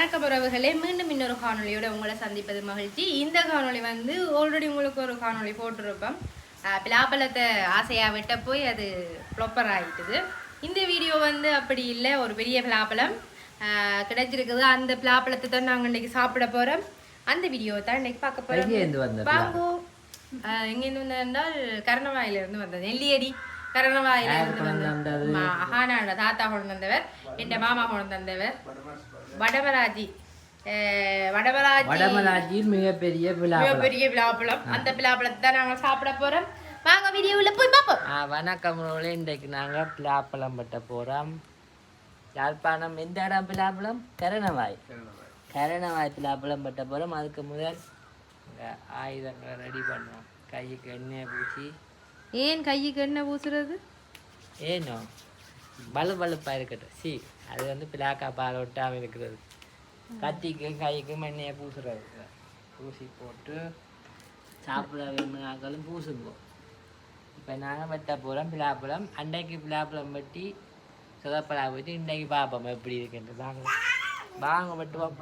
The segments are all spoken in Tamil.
வணக்கம் உறவுகளே மீண்டும் இன்னொரு காணொளியோட உங்களை சந்திப்பது மகிழ்ச்சி. இந்த காணொளி வந்து ஆல்ரெடி உங்களுக்கு ஒரு காணொளி போட்டிருப்போம். பிலாப்பழத்தை ஆசையாக வெட்ட போய் அது ப்ளொப்பர் ஆகிட்டுது இந்த வீடியோ வந்து அப்படி இல்லை ஒரு பெரிய பிலாப்பழம் கிடைச்சிருக்குது. அந்த பிலாப்பழத்தை தான் நாங்கள் இன்னைக்கு சாப்பிட போகிறோம் அந்த வீடியோவை தான் இன்னைக்கு பார்க்க போகிறோம் வாங்கோ. எங்கேருந்து வந்தது என்றால் கரணவாயில இருந்து வந்தது. நெல்லியடி. கரணவாயில யார் இருந்து கொண்டு வந்தது. அஹானாட தாத்தா கொண்டு வந்தவர். என் மாமா கொண்டு வந்தவர். வடமராஜி. வடமராஜி வடமராட்சியில் மிகப்பெரிய விழாப்பழம். பெரிய விழாப்பழம். அந்த விழாப்பழத்தை தான் நாங்க சாப்பிட போறோம். வாங்க வீடியோவில் போய் பார்ப்போம். ஆ, வணக்கம் இன்றைக்கு நாங்கள் பிலாப்பழம் வெட்ட போகிறோம் யாழ்ப்பாணம் எந்த இடம் பிலாப்பழம் கரணவாய். கரணவாய் பிலாப்பழம் வெட்ட போகிறோம் அதுக்கு முதல் ஆயுதங்களை ரெடி பண்ணுவோம். கைக்கு எண்ணெயை பூசி ஏன் கைக்கு என்ன பூசுறது ஏனோ? பலு பலுப்பாக இருக்கட்டும். சி. அது வந்து பிளாக்கா பால் ஒட்டாமல் இருக்கிறது. கத்திக்கு கைக்கு மண்ணையை பூசுறது. பூசி போட்டு சாப்பிட வேணுனாக்களும் பூசுவோம். இப்போ நாங்கள் வெட்ட போகிறோம் பிலாப்பழம் அன்றைக்கு பிலாப்பழம் வெட்டி சுதப்பழா வெட்டி இன்றைக்கு பார்ப்போம் எப்படி இருக்குன்ட்டு வாங்க. வாங்க வெட்டுவோம்.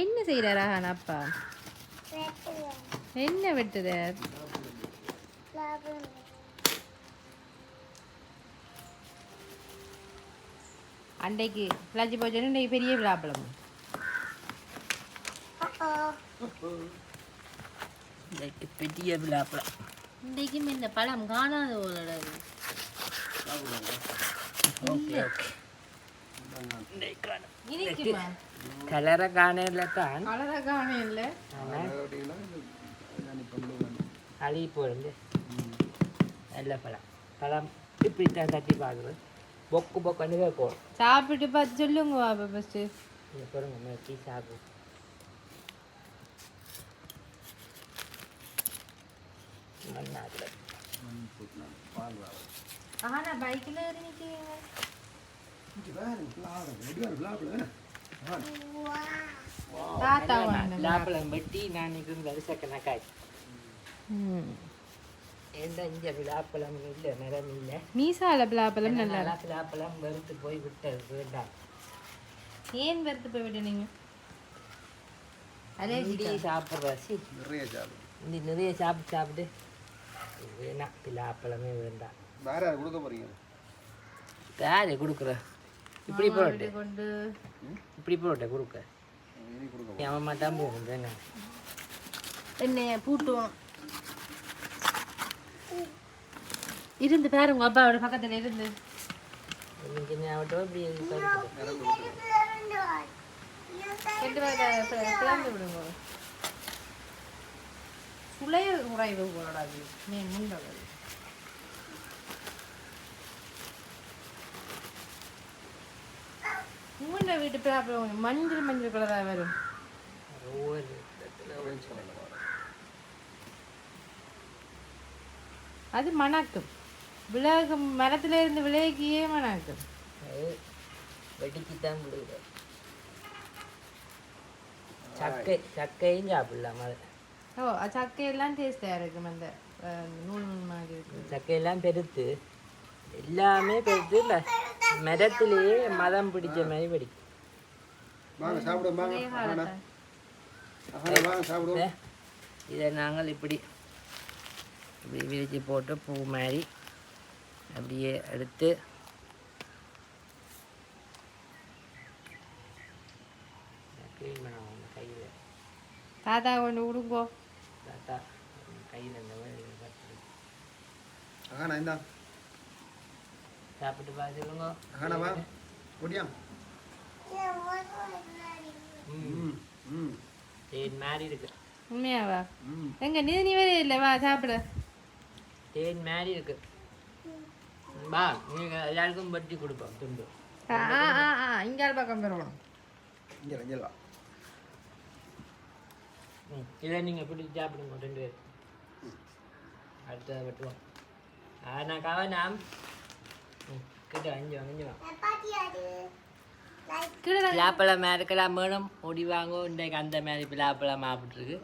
என்ன செய்யறாரா அப்பா? என்ன வெட்டுத அன்றைக்கு பிளாச்சி போச்சு இன்றைக்கு பெரிய விழாப்பழம் இன்றைக்கு பெரிய பிலாப்பழம் இன்றைக்கும் இந்த பழம் காணாத ஒரு ஓகே ஓகே. இன்றைக்கு காணும். இனிக்குமா கலரை காணையில் தான். கலர காண இல்லை. அழி போயிருந்து நல்ல பழம் பழம் இப்படித்தான் தட்டி பார்க்குறது பொக்கு பொக்குன்னு கேட்கும் சாப்பிட்டு பார்த்து சொல்லுங்க பாப்பா ஃபஸ்ட்டு இங்கே பாருங்க மேட்டி சாப்பிடும் மண்ணாத்தில் ஆனா பைக்கில் ஏறி நிற்கிறீங்க தாத்தா வாங்கினது. விழாப்பழம் வெட்டி நான் நிற்கும் வரிசை கணக்காய் ம். எந்த இங்கே விழாப்பழம் இல்லை நிறம் இல்லை? மீசால பிளாப்பழம் நல்லா நல்லா விழாப்பழம் வெறுத்து போய் விட்டது வேண்டாம். ஏன் வெறுத்து போய் விட்டுனீங்க? இடி சாப்பிட்ற சி. நிறைய சாப்பிடும் இந்த நிறைய சாப்பிட்டு சாப்பிட்டு வேணாம் பிலாப்பழமே வேண்டாம். வேற யார் கொடுக்க போறீங்க? யாரு கொடுக்குற? இப்படி போட்டு கொண்டு. இப்படி போட்டு கொடுக்க. அவன் மாட்டான் போகும் என்ன என்னைய இருந்து பாரு உங்க அப்பாவோட பக்கத்துல இருந்து. சுளைய குறைவு போடாது. நீ முண்டது உங்களோட வீட்டு பிராப்ளம் மஞ்சள் மஞ்சள் கலராக வரும். அது மணக்கும். விலகு மரத்துல இருந்து விலகியே மணக்கும் அது வெடிச்சு தான் விடுது சக்கை சக்கையும் சாப்பிடலாம் அது. ஓ அது சக்கையெல்லாம் டேஸ்டாக இருக்கும் அந்த நூல் நூல் மாதிரி இருக்கு சக்கையெல்லாம் பெருத்து. எல்லாமே பெருத்து இல்லை மரத்திலேயே மதம் பிடிச்ச மாதிரி வெடிக்கும். வாங்க சாப்பிடுவோம் வாங்க. அஹானா அஹானா வாங்க சாப்பிடுவோம். இதை நாங்கள் இப்படி இப்படி விரிச்சு போட்டு பூ மாதிரி அப்படியே எடுத்து க்ளீன் பண்ணுவோம் கையில் தாத்தா கொண்டு கொடுங்கோ தாத்தா கையில் இந்த மாதிரி சாப்பிட்டு பார்த்து சொல்லுங்க அஹானா வா. ஒடியா ம். தேன் மாதிரி இருக்கு. உண்மையாவா? எங்க நீ நீ வேற இல்லை வா சாப்பிட. தேன் மாதிரி இருக்கு. வா நீங்கள் எல்லாருக்கும் பட்டி கொடுப்போம் துண்டு ஆ ஆ ஆ இங்கால பக்கம் பெறணும் இங்கே இங்கே வா ம் இதை நீங்கள் பிடிச்சி சாப்பிடுங்க ரெண்டு பேர் அடுத்ததை வெட்டுவோம் ஆனால் கவனம் ம் கிட்ட அஞ்சு அஞ்சு வா பிலாப்பழம் இருக்கலாம் மேடம் ஓடி வாங்க இன்றைக்கு அந்த மாதிரி பிலாப்பழம் சாப்பிட்ருக்கு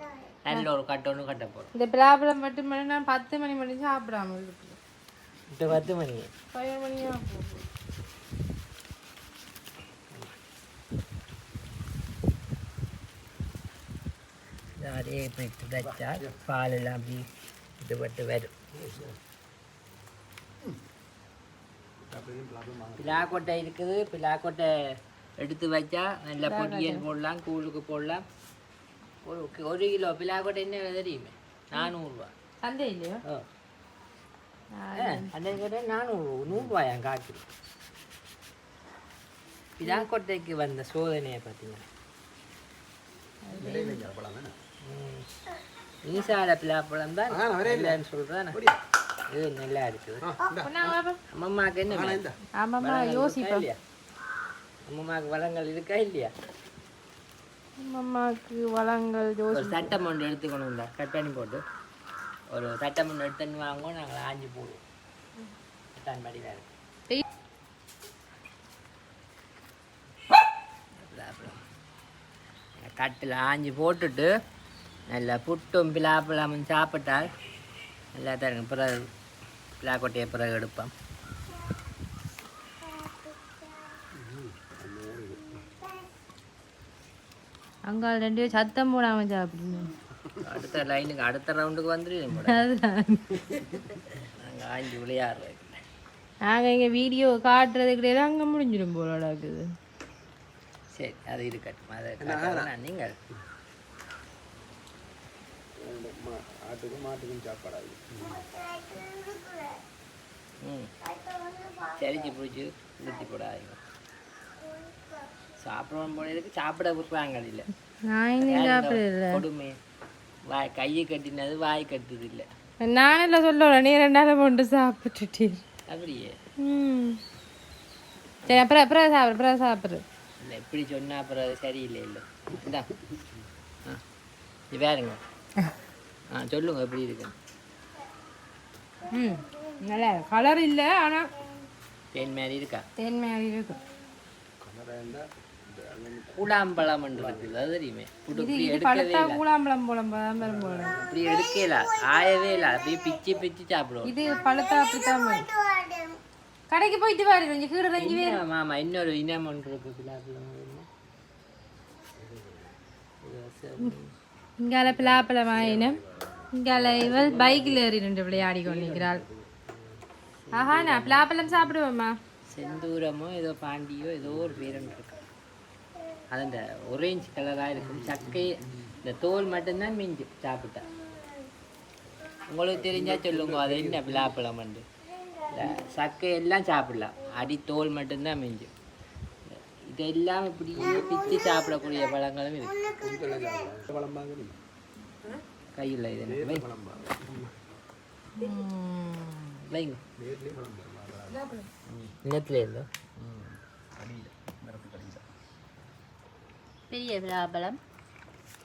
நல்ல ஒரு கட்டொன்று கட்ட போகிறோம் இந்த பிளாபலம் மட்டும் நான் பத்து மணி மணி சாப்பிடாம இருக்கு இப்போ பத்து மணி பதினொரு மணியா அதே இப்படி துடைச்சா பால் எல்லாம் அப்படி இதுபட்டு வரும் பிலாக்கொட்டை இருக்குது பிலாக்கொட்டை எடுத்து வச்சா நல்ல பொரியல் போடலாம் கூழுக்கு போடலாம். ஒரு ஒரு கிலோ பிலாக்கொட்டை என்ன தெரியுமே? நானூறுரூவா சந்தை இல்லையோ ஓ அந்த கிட்ட நானூறு நூறுரூவாயா காய்ச்சி பிலாக்கொட்டைக்கு வந்த சோதனையை பார்த்தீங்கன்னா ஈசால பிலாப்பழம் தான். இல்லைன்னு சொல்கிறேன் இது நல்லா இருக்குது. அம்மம்மாக்கு என்ன இருக்கா யோசிப்பேன் இல்லையா? அம்மம்மாக்கு வளங்கள் இருக்கா இல்லையா? அம்மாவுக்கு வளங்கள் சட்டம் ஒன்று எடுத்துக்கணும் இந்த. கட் பண்ணி போட்டு. ஒரு சட்டம் ஒன்று எடுத்துன்னு வாங்குவோம் நாங்கள் ஆஞ்சி போடுவோம். தான் வேறு கட்டில் ஆஞ்சி போட்டுட்டு நல்லா புட்டும் பிலாப்பழமும் சாப்பிட்டால் நல்லா தருங்க பிறகு பிலாக்கொட்டையை பிறகு எடுப்போம். அங்கால் ரெண்டு பேரும் சத்தம் போடாமல் சாப்பிடுங்க. அடுத்த லைனுக்கு அடுத்த ரவுண்டுக்கு வந்துடுவோம் அதுதான் நாங்கள் ஆஞ்சி விளையாடுறோம் நாங்கள் இங்கே வீடியோ காட்டுறது கிடையாது அங்கே முடிஞ்சிடும் போல நடக்குது. சரி அது இருக்கட்டும். அதை நீங்கள். ஆட்டுக்கும் மாட்டுக்கும் சாப்பாடாது. ம். சரிச்சு பிடிச்சி நிறுத்தி போடாதீங்க. சாப்பிடுவோம் போல இருக்கு. சாப்பிட விட்றாங்க இல்லை. கொடுமை வாய் கையை கட்டினது வாய் கட்டுது இல்லை நான் இல்லை சொல்ல நீ ரெண்டாவது போட்டு சாப்பிட்டுட்டீர் அப்படியே. ம். சரி அப்புறம் அப்புறம் சாப்பிட்ற அப்புறம் சாப்பிட்ரு இல்லை இப்படி சொன்னா அப்புறம் அது சரியில்லை இல்லை. இந்தா. ஆ. இது வேறுங்க ஆ சொல்லுங்க எப்படி இருக்கு. ம் நல்லா கலர் இல்லை ஆனால் தேன் மாதிரி இருக்கா? தேன் மாதிரி இருக்கும் கூழாம்பழம் இருக்குது அது தெரியுமே. கூழாம்பழம் எடுக்கல ஆயவே இல்லை. அப்படியே பிச்சு பிச்சு சாப்பிடுவோம். இது பழுத்தா அப்படித்தான் வரும். கடைக்கு போயிட்டு வாரு. கொஞ்சம் கீழே ரஞ்சி இன்னொரு இனம் ஒன்று இருக்கு. இங்கால பிளாப்பழம் ஆயினும் இங்கால இவள் பைக்கில் ஏறி நின்று விளையாடி கொண்டிருக்கிறாள். ஆஹா நான் பிளாப்பழம் சாப்பிடுவேம்மா. செந்தூரமோ ஏதோ பாண்டியோ ஏதோ ஒரு பேர் ஒன்று இருக்கு? அது அந்த ஒரேஞ்ச் கலராக இருக்கும். சக்கை இந்த தோல் மட்டும்தான் மிஞ்சு சாப்பிட்டா. உங்களுக்கு தெரிஞ்சா சொல்லுங்க அது என்ன பிலாப்பழம் வந்து சக்கை எல்லாம் சாப்பிடலாம். அடி தோல் மட்டும்தான் மிஞ்சு இதெல்லாம் இப்படியே பிச்சு சாப்பிடக்கூடிய பழங்களும் இருக்கு. கையில் இது வாங்க. நிலத்துல இருந்தோ. அடியில் மரத்து கடியில் பெரிய பிளாப்பழம்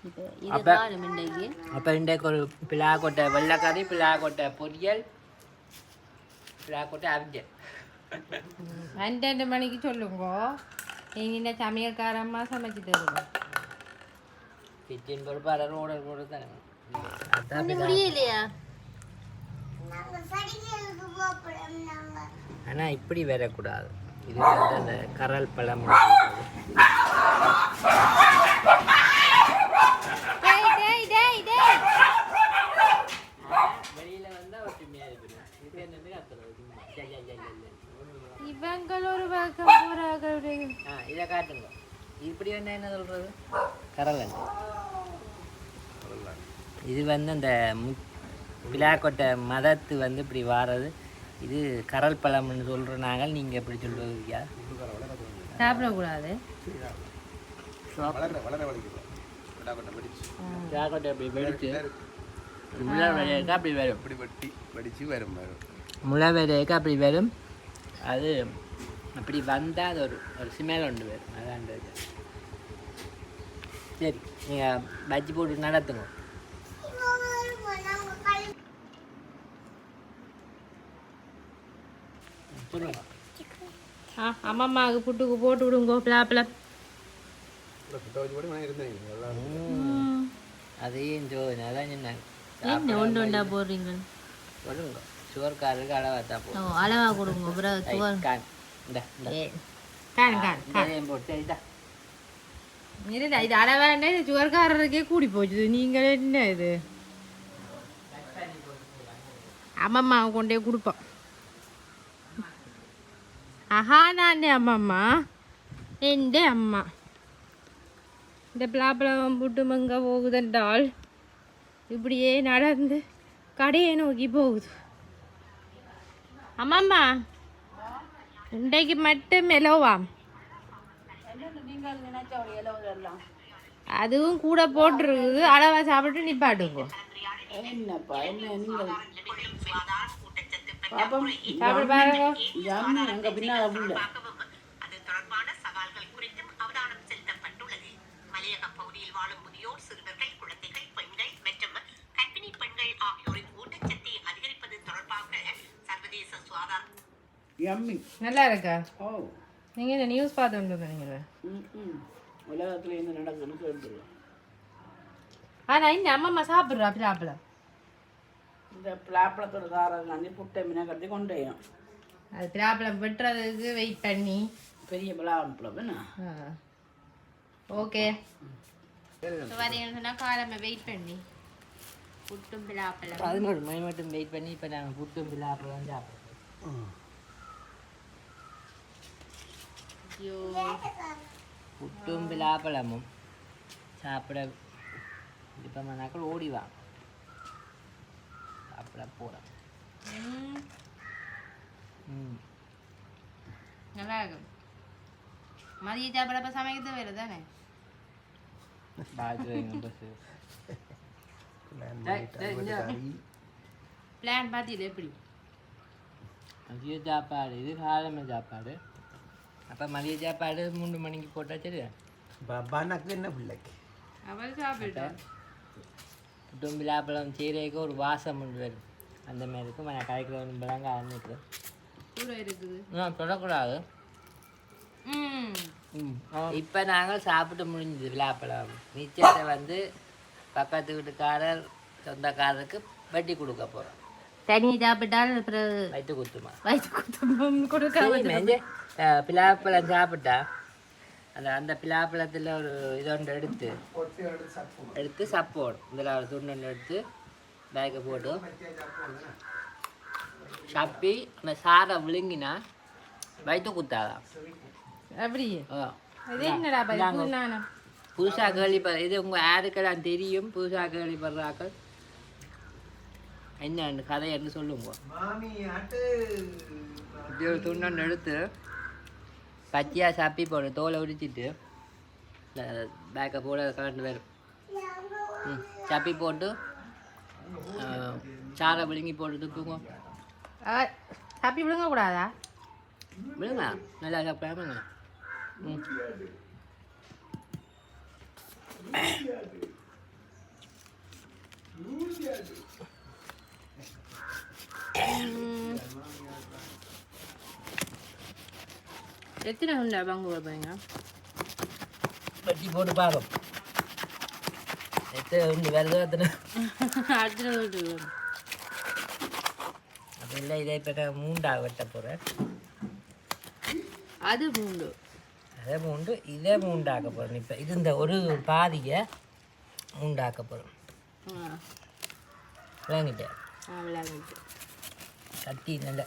இப்போ அப்ப- இதுதான் இன்றைக்கு. அப்போ இன்றைக்கு ஒரு பிளாக்கொட்டை வெள்ளைக்கறி பிளாக்கொட்டை பொரியல் பிளாக்கொட்டை அவிஞ்சல் பன்னெண்டு மணிக்கு சொல்லுங்க. நீங்கள் இந்த சமையல்காரம்மா சமைச்சு தருவோம் கிச்சன் பொறுப்பாளர் ஓடர் போட்டு பிளா- முடியலையா? ஆனா இப்படி வரக்கூடாது. இது வந்து அந்த கரல் பழம். சொல்றது. இவங்கள் ஒரு பக்கம் ஆ இதை காட்டுங்க. இப்படி வந்து என்ன சொல்றது? கரலன் இது வந்து அந்த பிளாக்கொட்டை மதத்து வந்து இப்படி வாரது. இது கரல் பழம்னு சொல்கிற நாங்கள் நீங்கள் எப்படி சொல்லுவீங்க சாப்பிடக்கூடாது. வளர வளர வலிக்கிறோம் கொட்டா கொட்டை வெடிச்சு. அப்படி வெடிச்சு. முளை விலையக்கா அப்படி வரும். இப்படி வெட்டி வெடிச்சு வரும் வரும். முளை விலையக்கா அப்படி வரும். அது அப்படி வந்தால் அது ஒரு ஒரு ஸ்மெல் ஒன்று வரும் இது. சரி நீங்கள் பஜ்ஜி போட்டு நடத்துங்க. ஆ அம்மம்மாவுக்கு புட்டுக்கு போட்டு விடுங்கோ பிளாப்பழம் இல்லை சுத்த வச்சு போட்டு நான் இருந்தேன் எல்லாம் அதையும் ஜோ அதான் சொன்னாங்க என்ன ஒன்று ஒன்றா போடுறீங்க சொல்லுங்க சுவர்காரருக்கு அளவாக தான் ஓ போகும் அளவா கொடுங்க அப்புறம் சுவர் கான் இந்த காணு இதையும் போட்டு இதா இது இது சுவர்காரருக்கே கூடி போச்சு நீங்கள் என்ன இது அம்மம்மா கொண்டே கொடுப்போம் ஆஹா நான் அம்மம்மா எந்த அம்மா இந்த பிளாப்பழம் புட்டு மங்க போகுதென்றால் இப்படியே நடந்து கடையை நோக்கி போகுது. அம்மம்மா இன்றைக்கு மட்டும் மெலோவாம் அதுவும் கூட போட்டுருக்குது. அளவா சாப்பிட்டு நிப்பாட்டுங்க. சாப்பிட்டு பாருங்க. யம்மி நல்லா இருக்கா ஓ. நீங்க இந்த நியூஸ் ம் ம் உலகத்துல என்ன நடக்குதுன்னு கேட்டு ஆனா இந்த அம்மா சாப்பிட்றா பிளாப்பழம் இந்த பிளாப்பழத்தோட தாரங்காண்டி புட்டை மீனை கட்டி கொண்டேயும் அது பிளாப்பழம் வெட்டுறதுக்கு வெயிட் பண்ணி. பெரிய பிளாப்பழம் என்ன? ஓகே. பார்த்தீங்கன்னு சொன்னா காலமே வெயிட் பண்ணி. புட்டும் பிளாப்பழம் பதினோரு மணி மட்டும் வெயிட் பண்ணி இப்போ நாங்கள் புட்டும் பிள்ளாப்பழம் சாப்பிட்றோம். ஐயோ புட்டும் பிள்ளாப்பழமும் சாப்பிட விருப்பமானாக்கள் ஓடி வாங்க சாப்பிட போகிறோம் ம், ம் நல்லா இருக்கும் மதிய சாப்பிடப்ப சமைக்கிறது வேறு தானே பார்க்குறீங்க பஸ்ஸு பிளான் பார்த்தீங்களா எப்படி மதிய சாப்பாடு இது காலமை சாப்பாடு அப்போ மதிய சாப்பாடு மூணு மணிக்கு போட்டால் சரி பாபானாக்கு என்ன பிள்ளைக்கு அவள் சாப்பிட்டோம் புட்டும் பிள்ளாப்பழம் சீரைக்கு ஒரு வாசம் உண்டு வரும் அந்த மாதிரி இருக்கும் நான் கடைக்கிறவன் பிள்ளைங்க ஆரம்பிக்கிறேன் கூட இருக்குது நான் தொடக்கூடாது ம் இப்போ நாங்கள் சாப்பிட்டு முடிஞ்சது விழாப்பழம் மிச்சத்தை வந்து பக்கத்து வீட்டுக்காரர் சொந்தக்காரருக்கு வெட்டி கொடுக்க போகிறோம் தனியை சாப்பிட்டால் அப்புறம் வயிற்று குத்துமா வயிற்று குத்தம் பிலாப்பழம் சாப்பிட்டா அந்த அந்த பிலாப்பழத்தில் ஒரு இதொன்று எடுத்து எடுத்து சப்போடும் இதில் ஒரு துண்டு எடுத்து பேக்கை போட்டு சப்பி அந்த சாரை விழுங்கினா வயிற்று குத்தாதான் அப்படி ஆ இது என்னடா பதிப்பு நானா புதுசாக கேள்விப்பட இது உங்கள் யாருக்கெல்லாம் தெரியும் புதுசாக கேள்விப்படுறாக்கள் என்ன கதை என்று சொல்லுங்க. மாமி ஆட்டு இப்படி ஒரு துண்டொன்று எடுத்து பச்சையாக சப்பி போடு தோலை உரிச்சிட்டு பேக்கை போட கலண்டு வரும். ம் சப்பி போட்டு ஆ, சாரை விழுங்கி போட்டு துப்புங்க சாப்பி விழுங்க கூடாதா விழுங்க நல்லா சாப்பிடாமங்க ம். எத்தனை உண்டா பங்கு கொடுப்பீங்க வெட்டி போட்டு பார்க்கும் எத்தனை உண்டு வருதோ அத்தனை அடுத்த வீட்டு அப்படி இல்லை இதை இப்போ நான் மூண்டாக வெட்ட போகிறேன் அது பூண்டு அதே மூண்டு இதே மூண்டாக்க போகிறேன் இப்போ இது இந்த ஒரு பாதியை மூண்டாக்க போகிறோம் விளங்கிட்டேன் விளையாண்டு கத்தி நல்ல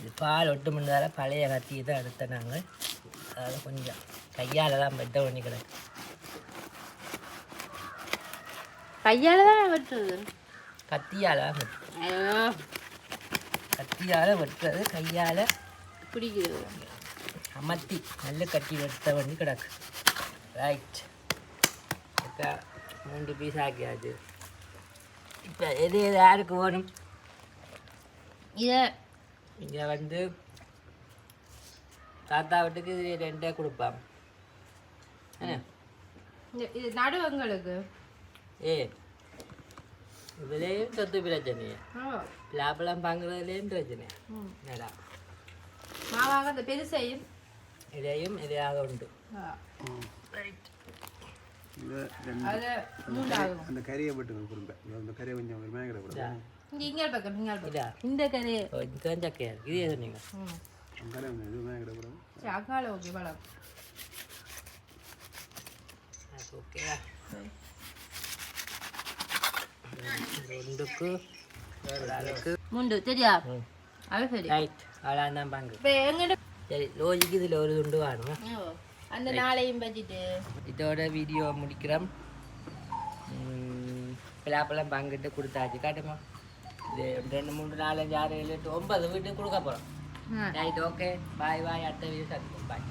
இது பால் ஒட்டு முன்னதால பழைய கத்தியை தான் எடுத்த நாங்கள் அதாவது கொஞ்சம் கையால் தான் வெட்ட பண்ணி கிடக்கு. கையால் தான் வெட்டுறது? கத்தியால் தான் வெட்டு ஐயோ. கத்தியால் வெட்டுறது கையால் பிடிக்கிறது. அமர்த்தி நல்ல கட்டி வெட்ட பண்ணி கிடக்கு. ரைட் இப்போ மூன்று பீஸ் ஆக்கியாச்சு. இப்போ எது எது யாருக்கு வேணும்? இதை இங்கே வந்து தாத்தா வீட்டுக்கு இது ரெண்டே கொடுப்பான். இது நடுவங்களுக்கு ஏ இதுலேயும் சொத்து பிரச்சனை. ஓ லாபெல்லாம் வாங்குறதுலேயும் பிரச்சனை. என்னடா? மாவாக அந்த பெருசையும். இதையும் இதையாக உண்டு. இது ரெண்டு அதை மூண்டாகும் அந்த கறியை போட்டு குடும்பம் அந்த கறியை கொஞ்சம் ஒரு மேங்கடை இதா. இங்க பக்கம் இங்க பக்கம். இதா? இந்த இதுதான் சக்கையா இருக்கு இது சொன்னீங்க ம். அங்கே இதுதான் கிடக்கூடாது சரி அக்கால ஓகே பழம் ஓகேவா ரெண்டுக்கு ஒரு ஆளுக்கு முண்டு சரியா அது சரி ரைட் அவ்வளோ தான் பங்கு இப்போ எங்கிட்ட சரி லோஜிக்கு இதில் ஒரு துண்டு வேணுமா ஓ, அந்த நாளையும் பட்ஜெட்டு இதோட வீடியோ முடிக்கிறோம் பிளாப்பெல்லாம் பங்கிட்டு கொடுத்தாச்சு காட்டுமா இது ரெண்டு மூணு நாலஞ்சு ஆறு ஏழு எட்டு ஒன்பது. வீட்டுக்கு கொடுக்க போகிறோம் ரைட் ஓகே பாய் பாய் அடுத்த வீடியோ சந்திப்போம். பாய்